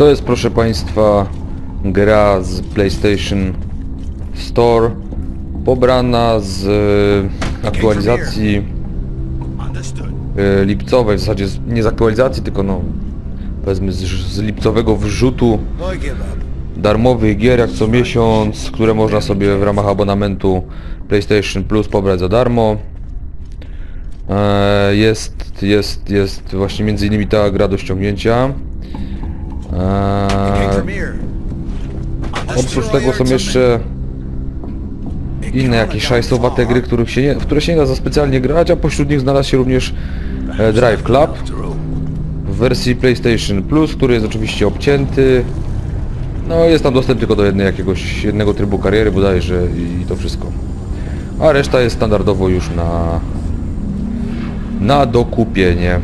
To jest proszę Państwa gra z PlayStation Store pobrana z e, aktualizacji e, lipcowej, w zasadzie z, nie z aktualizacji, tylko no powiedzmy z, z lipcowego wrzutu up. darmowych gier jak co miesiąc, które można sobie w ramach abonamentu PlayStation Plus pobrać za darmo. E, Jest, jest, jest właśnie między innymi ta gra do ściągnięcia. E, here. Oprócz tego są jeszcze inne jakieś szajsowate gry, których się nie, w które się nie da za specjalnie grać, a pośród nich znalazł się również e, Drive Club w wersji PlayStation Plus, który jest oczywiście obcięty. No jest tam dostęp tylko do jednej, jakiegoś jednego trybu kariery bodajże i to wszystko. A reszta jest standardowo już na na dokupienie.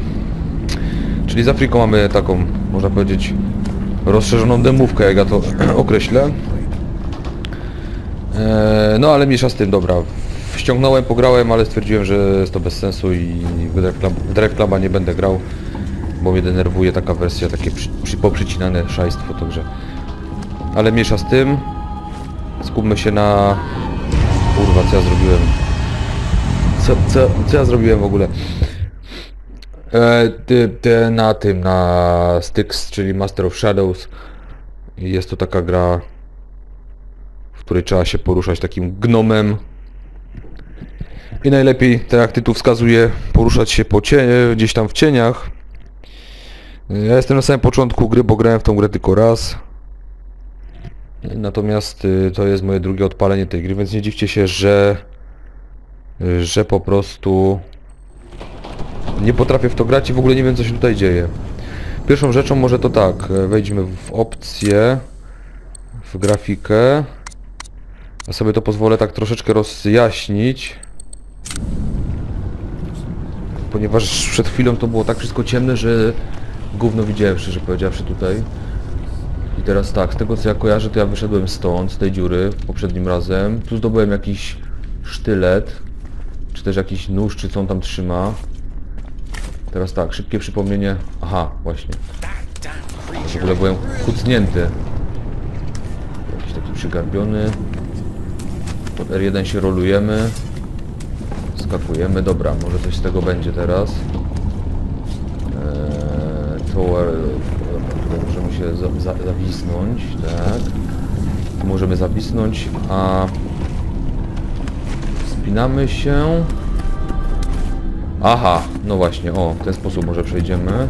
Czyli z Afriką mamy taką, można powiedzieć, rozszerzoną demówkę, jak ja to określę. Eee, no ale mniejsza z tym, dobra. Ściągnąłem, pograłem, ale stwierdziłem, że jest to bez sensu i w Drive Cluba nie będę grał, bo mnie denerwuje taka wersja, takie przy, przy, poprzycinane szajstwo, także... Ale mniejsza z tym. Skupmy się na... Kurwa, co ja zrobiłem? Co, co, co ja zrobiłem w ogóle? E, ty, ty, na tym, na Styx, czyli Master of Shadows. Jest to taka gra, w której trzeba się poruszać takim gnomem. I najlepiej, tak jak tytuł wskazuje, poruszać się po cie, gdzieś tam w cieniach. Ja jestem na samym początku gry, bo grałem w tą grę tylko raz. Natomiast y, to jest moje drugie odpalenie tej gry, więc nie dziwcie się, że że po prostu nie potrafię w to grać i w ogóle nie wiem co się tutaj dzieje. Pierwszą rzeczą może to tak, e, wejdźmy w opcję, w grafikę. Ja sobie to pozwolę tak troszeczkę rozjaśnić. Ponieważ przed chwilą to było tak wszystko ciemne, że gówno widziałem szczerze powiedziawszy tutaj. I teraz tak, z tego co ja kojarzę, to ja wyszedłem stąd, z tej dziury poprzednim razem. Tu zdobyłem jakiś sztylet, czy też jakiś nóż, czy co on tam trzyma. Teraz tak, szybkie przypomnienie. Aha, właśnie. W ogóle byłem kucnięty. Jakiś taki przygarbiony. Pod R1 się rolujemy. Skakujemy, dobra, może coś z tego będzie teraz. Eee, tower, tutaj możemy się za, za, zawisnąć, tak. Możemy zawisnąć, a Wspinamy się. Aha, no właśnie, o, w ten sposób może przejdziemy.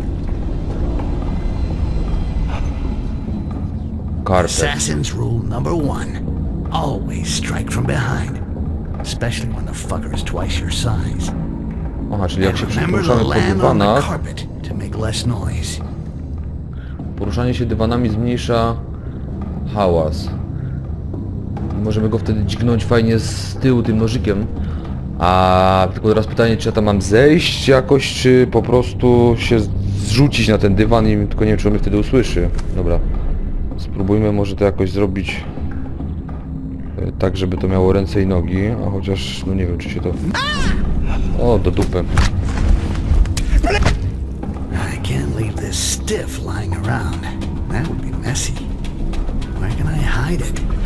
Karpet. Assassin's rule number one. Always strike from behind. Especially when the fucker is twice your size. Aha, czyli jak się poruszamy po dywanach, poruszanie się dywanami zmniejsza hałas. Możemy go wtedy dźgnąć fajnie z tyłu tym nożykiem. A tylko teraz pytanie, czy ja tam mam zejść jakoś, czy po prostu się zrzucić na ten dywan i tylko nie wiem, czy on mnie wtedy usłyszy. Dobra. Spróbujmy może to jakoś zrobić e, tak, żeby to miało ręce i nogi, a chociaż, no nie wiem, czy się to... O, do dupy. Stiff lying around. That would be messy. Where can I hide it?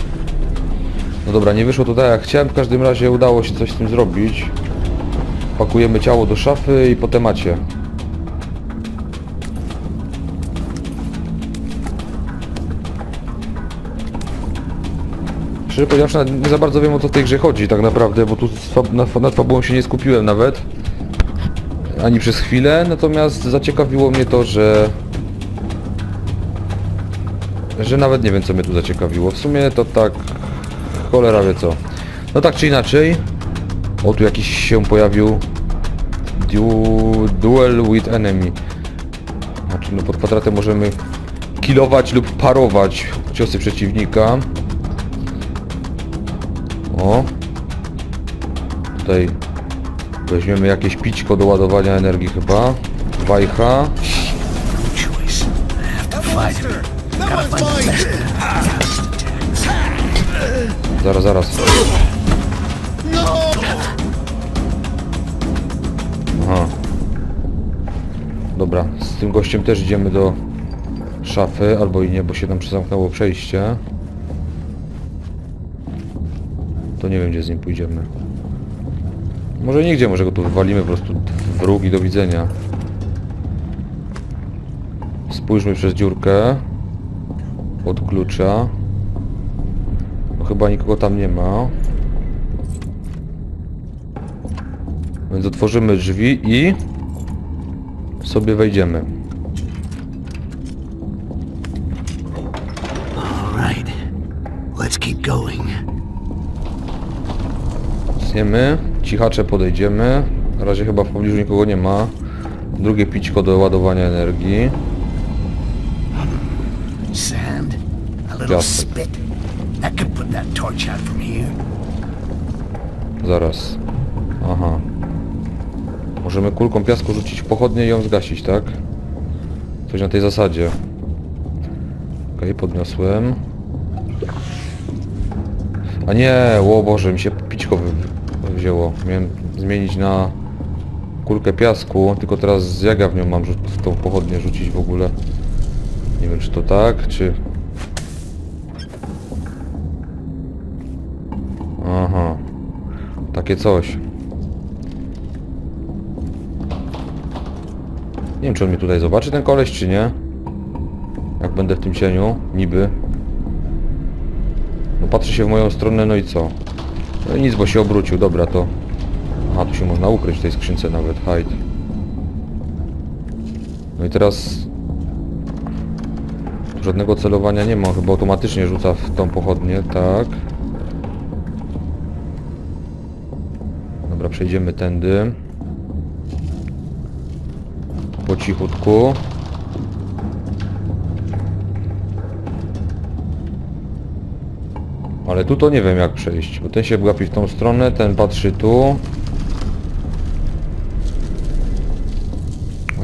No dobra, nie wyszło to tak jak chciałem, w każdym razie udało się coś z tym zrobić. Pakujemy ciało do szafy i po temacie. Szczerze nawet nie za bardzo wiem o co w tej grze chodzi tak naprawdę, bo tu nad fabułą się nie skupiłem nawet. Ani przez chwilę, natomiast zaciekawiło mnie to, że... Że nawet nie wiem co mnie tu zaciekawiło. W sumie to tak Cholera wie co. No tak czy inaczej. O, tu jakiś się pojawił. Du duel with enemy. Znaczy no pod kwadratem możemy kilować lub parować ciosy przeciwnika. O. Tutaj weźmiemy jakieś pićko do ładowania energii chyba. Wajcha. Zaraz, zaraz. Aha. Dobra, z tym gościem też idziemy do szafy, albo i nie, bo się tam zamknęło przejście. To nie wiem, gdzie z nim pójdziemy. Może nigdzie, może go tu wywalimy po prostu w róg i do widzenia. Spójrzmy przez dziurkę. Od klucza. Chyba nikogo tam nie ma. Więc otworzymy drzwi i sobie wejdziemy. All right. Let's keep going. Cichacze podejdziemy. Na razie chyba w pobliżu nikogo nie ma. Drugie pićko do ładowania energii. Sand, a little spit. Zaraz. Aha. Możemy kulką piasku rzucić pochodnie i ją zgasić, tak? Coś na tej zasadzie. Okej, podniosłem. A nie, o Boże, mi się pićko wzięło. Miałem zmienić na kulkę piasku, tylko teraz jak ja w nią mam w tą pochodnię rzucić w ogóle? Nie wiem, czy to tak, czy... Takie coś. Nie wiem, czy on mnie tutaj zobaczy, ten koleś, czy nie. Jak będę w tym cieniu, niby. No patrzy się w moją stronę, no i co? No i nic, bo się obrócił, dobra to... Aha, tu się można ukryć w tej skrzynce nawet, hide. No i teraz... Żadnego celowania nie ma, chyba automatycznie rzuca w tą pochodnię, tak. Przejdziemy tędy. Po cichutku. Ale tu to nie wiem jak przejść, bo ten się gapi w tą stronę, ten patrzy tu.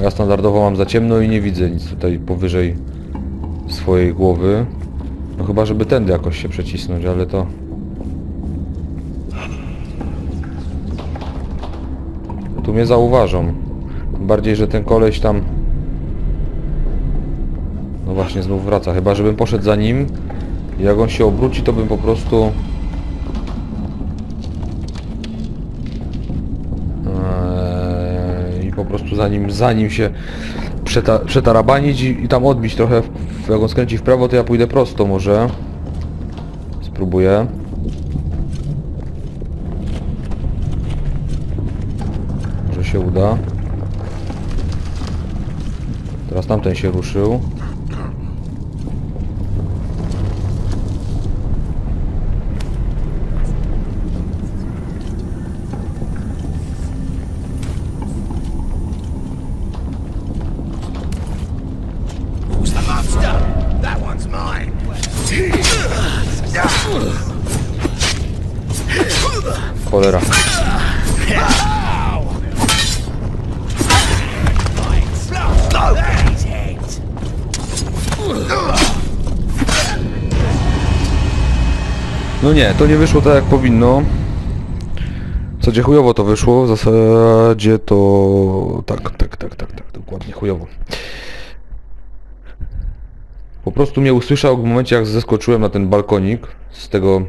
Ja standardowo mam za ciemno i nie widzę nic tutaj powyżej swojej głowy. No chyba, żeby tędy jakoś się przecisnąć, ale to... Tu mnie zauważą. Bardziej, że ten koleś tam... No właśnie, znów wraca. Chyba, żebym poszedł za nim. Jak on się obróci, to bym po prostu... Eee, I po prostu za nim, za nim się przeta, przetarabanić i, i tam odbić trochę. W, jak on skręci w prawo, to ja pójdę prosto może. Spróbuję. Może się uda. Teraz tamten się ruszył. Nie, to nie wyszło tak jak powinno. W zasadzie chujowo to wyszło, w zasadzie to... Tak, tak, tak, tak, tak, dokładnie chujowo. Po prostu mnie usłyszał w momencie jak zeskoczyłem na ten balkonik z tego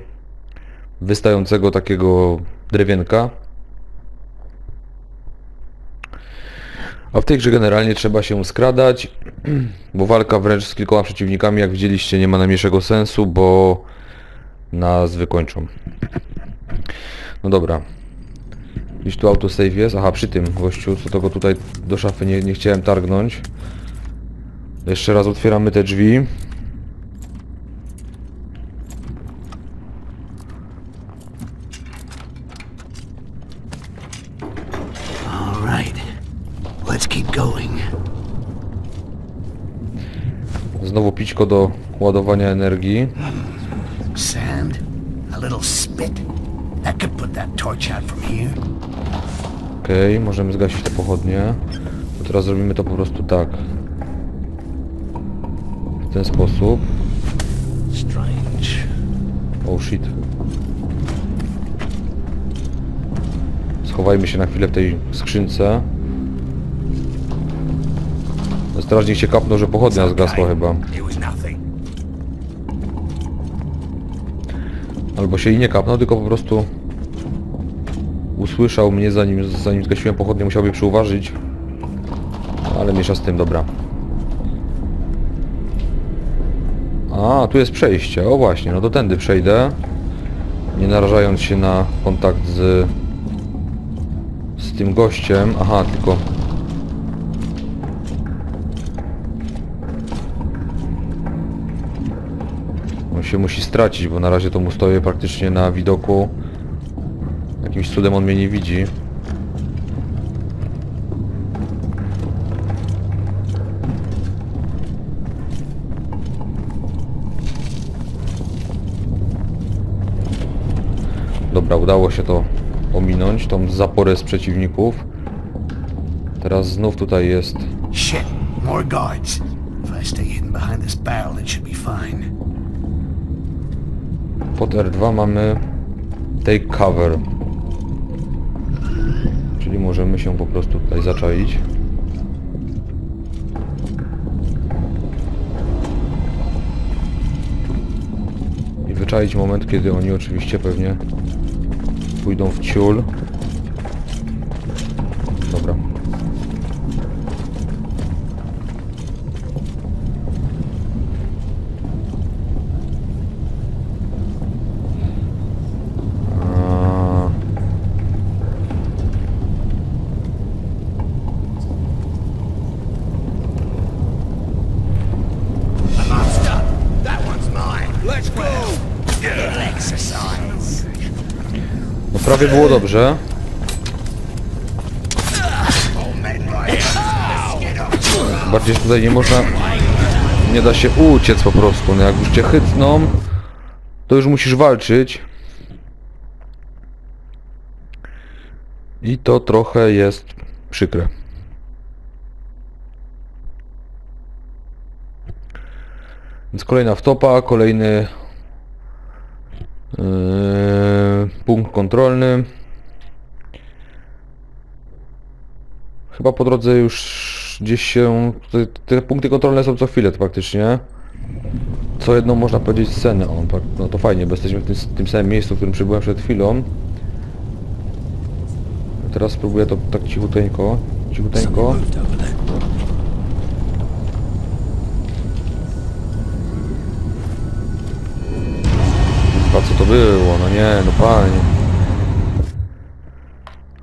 wystającego takiego drewienka. A w tej grze generalnie trzeba się skradać, bo walka wręcz z kilkoma przeciwnikami, jak widzieliście, nie ma najmniejszego sensu, bo nas wykończą. No dobra. Gdzieś tu autosave jest? Aha, przy tym gościu, co tego tutaj do szafy nie, nie chciałem targnąć. Jeszcze raz otwieramy te drzwi. Znowu pićko do ładowania energii. Spit. That could put that torch out from here. Okej, możemy zgasić te pochodnie. To teraz zrobimy to po prostu tak. W ten sposób. Strange. Oh shit. Schowajmy się na chwilę w tej skrzynce. strażnik się kapnął, że pochodnia zgasła chyba. It was nothing. Albo się i nie kapnął, tylko po prostu usłyszał mnie zanim, zanim zgasiłem pochodnię, musiałby przyuważyć. Ale miesza z tym, dobra. A, tu jest przejście, o właśnie, no to tędy przejdę. Nie narażając się na kontakt z... z tym gościem. Aha, tylko... się musi stracić, bo na razie to mu stoję praktycznie na widoku. Jakimś cudem on mnie nie widzi. Dobra, udało się to ominąć, tą zaporę z przeciwników. Teraz znów tutaj jest Shit, more guards. If I stay hidden behind this barrel, it should be fine. Pod R2 mamy take cover. Czyli możemy się po prostu tutaj zaczaić. I wyczaić moment, kiedy oni oczywiście pewnie pójdą w ciul. Prawie było dobrze. Bardziej tutaj nie można... Nie da się uciec po prostu. No jak już cię chytną, to już musisz walczyć. I to trochę jest przykre. Więc kolejna wtopa, kolejny punkt kontrolny. Chyba po drodze już gdzieś się... Te, te punkty kontrolne są co chwilę to praktycznie. Co jedną można powiedzieć scenę. O, tak, no to fajnie, bo jesteśmy w tym, tym samym miejscu, w którym przybyłem przed chwilą. Teraz spróbuję to tak cichuteńko. Cichuteńko. To było? No nie, no panie.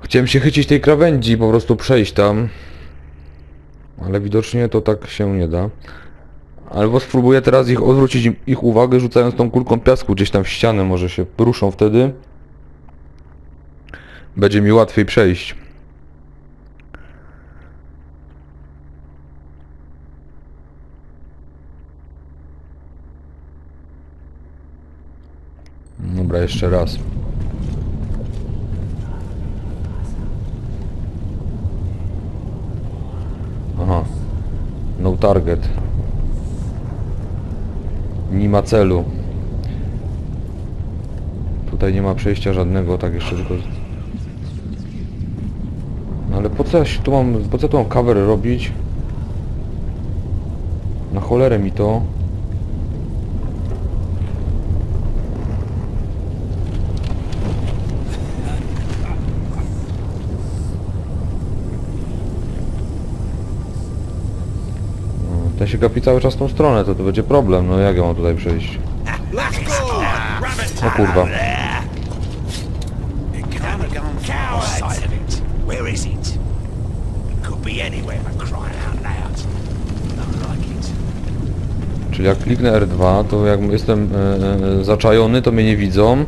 Chciałem się chycić tej krawędzi i po prostu przejść tam. Ale widocznie to tak się nie da. Albo spróbuję teraz ich odwrócić ich uwagę rzucając tą kulką piasku gdzieś tam w ścianę, może się ruszą wtedy. Będzie mi łatwiej przejść. Dobra, jeszcze raz. Aha. No target. Nie ma celu. Tutaj nie ma przejścia żadnego, tak jeszcze tylko... No ale po co ja się tu mam, po co tu mam cover robić? Na cholerę mi to. No, Ten się gapi cały czas tą stronę, to to będzie problem, no jak ja mam tutaj przejść? O kurwa. Like it. Czyli jak kliknę R2, to jak jestem e, zaczajony, to mnie nie widzą.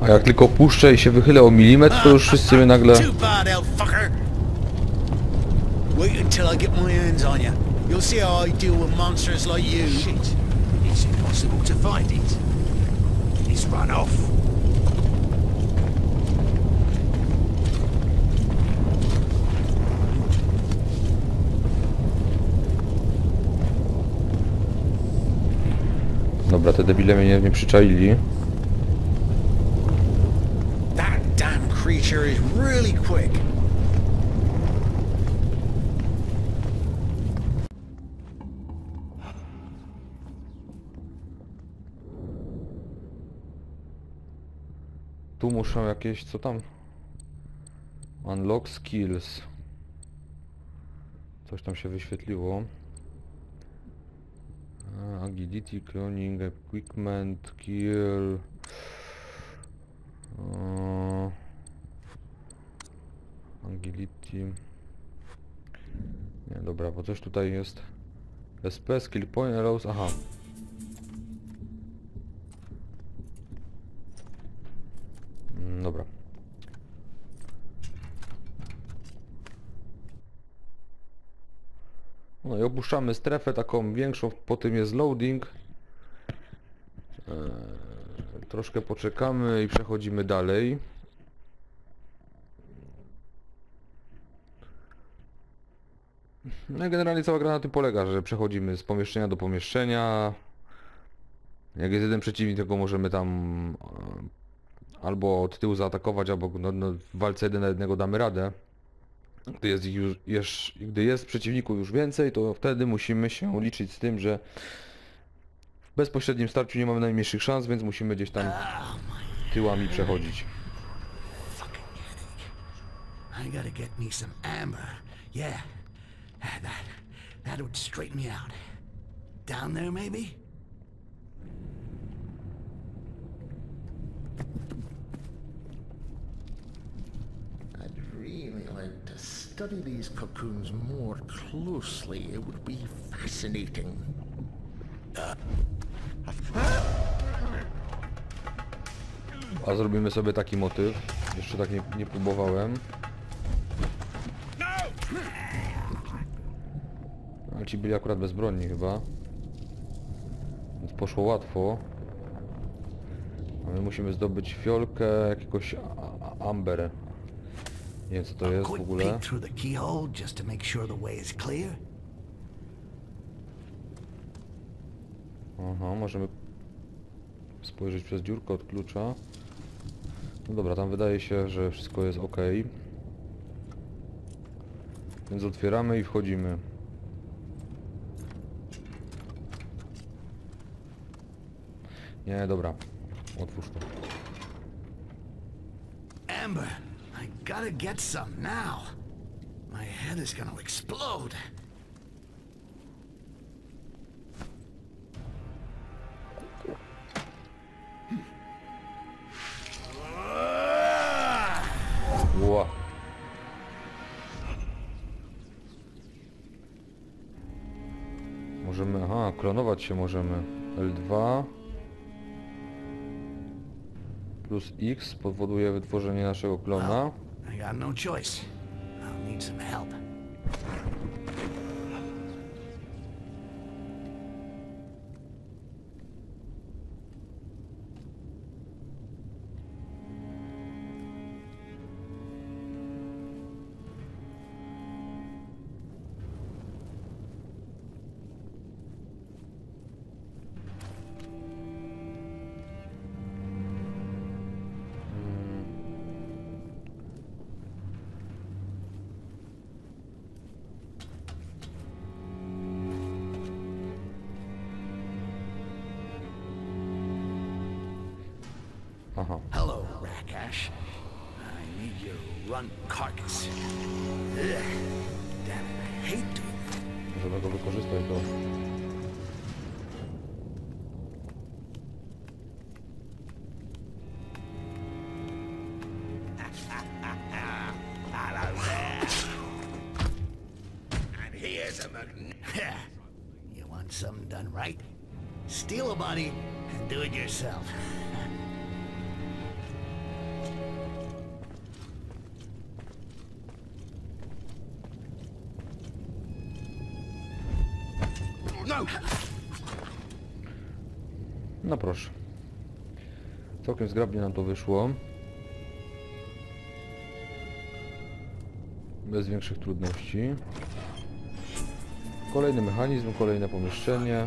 A jak tylko puszczę i się wychylę o milimetr, to już wszyscy mnie nagle... Wait until I get my hands on you. You'll see how I deal with monsters like you. Shit. It's impossible to find it. It's run off. Dobra, te debile mnie nie, nie przyczaili. That damn creature is really quick. Tu muszę jakieś, co tam? Unlock skills. Coś tam się wyświetliło. Agility, cloning, equipment, kill. Agility. Nie, dobra, bo coś tutaj jest. SP, skill point, allows, aha. Mm, Dobra. I opuszczamy strefę taką większą, po tym jest loading. Eee, troszkę poczekamy i przechodzimy dalej. No generalnie cała gra na tym polega, że przechodzimy z pomieszczenia do pomieszczenia. Jak jest jeden przeciwnik, to go możemy tam e, albo od tyłu zaatakować, albo no, no, w walce jeden na jednego damy radę. Gdy jest, już, już, gdy jest przeciwników już więcej, to wtedy musimy się liczyć z tym, że w bezpośrednim starciu nie mamy najmniejszych szans, więc musimy gdzieś tam tyłami przechodzić. I gotta get me some amber. Yeah, that that would straighten me out. Down there, maybe. Study these cocoons more closely. It would be fascinating. A zrobimy sobie taki motyw. Jeszcze tak nie, nie próbowałem. Ale ci byli akurat bezbronni chyba. Więc poszło łatwo. A my musimy zdobyć fiolkę jakiegoś amber. Nie wiem co to jest w ogóle. Aha, możemy spojrzeć przez dziurkę od klucza. No dobra, tam wydaje się, że wszystko jest ok. Więc otwieramy i wchodzimy. Nie, dobra. Otwórz to. Amber, gotta get some now. My head is gonna explode. Możemy, aha, klonować się możemy. L2 plus X powoduje wytworzenie naszego klona. I got no choice. I'll need some help. Aha. Hello, Rakash. I need your runt carcass. Ugh. Damn it, I hate doing that. Możemy go wykorzystać do... Hello there. and here's a magnet. you want something done right? Steal a body and do it yourself. No! No proszę. Całkiem zgrabnie nam to wyszło. Bez większych trudności. Kolejny mechanizm, kolejne pomieszczenie.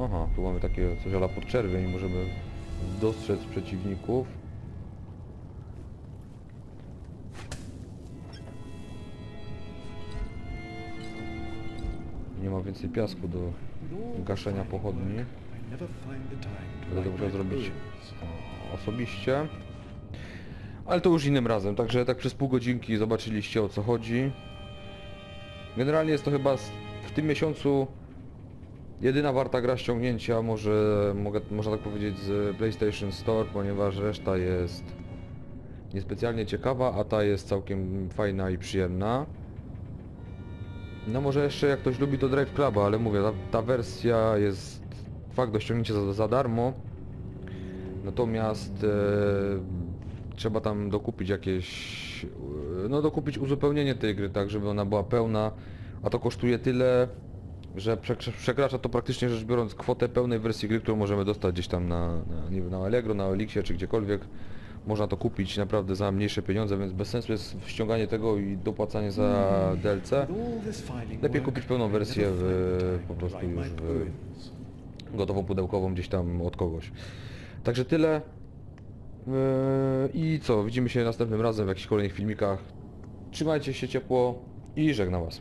Aha, tu mamy takie coś ala podczerwień, możemy dostrzec przeciwników. Więcej piasku do gaszenia pochodni. Będę musiał zrobić o, osobiście. Ale to już innym razem, także tak przez pół godzinki zobaczyliście o co chodzi. Generalnie jest to chyba w tym miesiącu jedyna warta gra ściągnięcia, może, mogę, można tak powiedzieć z PlayStation Store, ponieważ reszta jest niespecjalnie ciekawa, a ta jest całkiem fajna i przyjemna. No może jeszcze jak ktoś lubi to Drive Cluba, ale mówię, ta, ta wersja jest fakt do ściągnięcia za, za darmo. Natomiast e, trzeba tam dokupić jakieś, e, no dokupić uzupełnienie tej gry, tak żeby ona była pełna, a to kosztuje tyle, że przekra- przekracza to praktycznie rzecz biorąc kwotę pełnej wersji gry, którą możemy dostać gdzieś tam na, na, nie wiem, na Allegro, na Elixie czy gdziekolwiek. Można to kupić naprawdę za mniejsze pieniądze, więc bez sensu jest ściąganie tego i dopłacanie za DLC. Lepiej kupić pełną wersję w, po prostu już w, gotową pudełkową gdzieś tam od kogoś. Także tyle. Yy, I co, widzimy się następnym razem w jakichś kolejnych filmikach. Trzymajcie się ciepło i żegnam Was.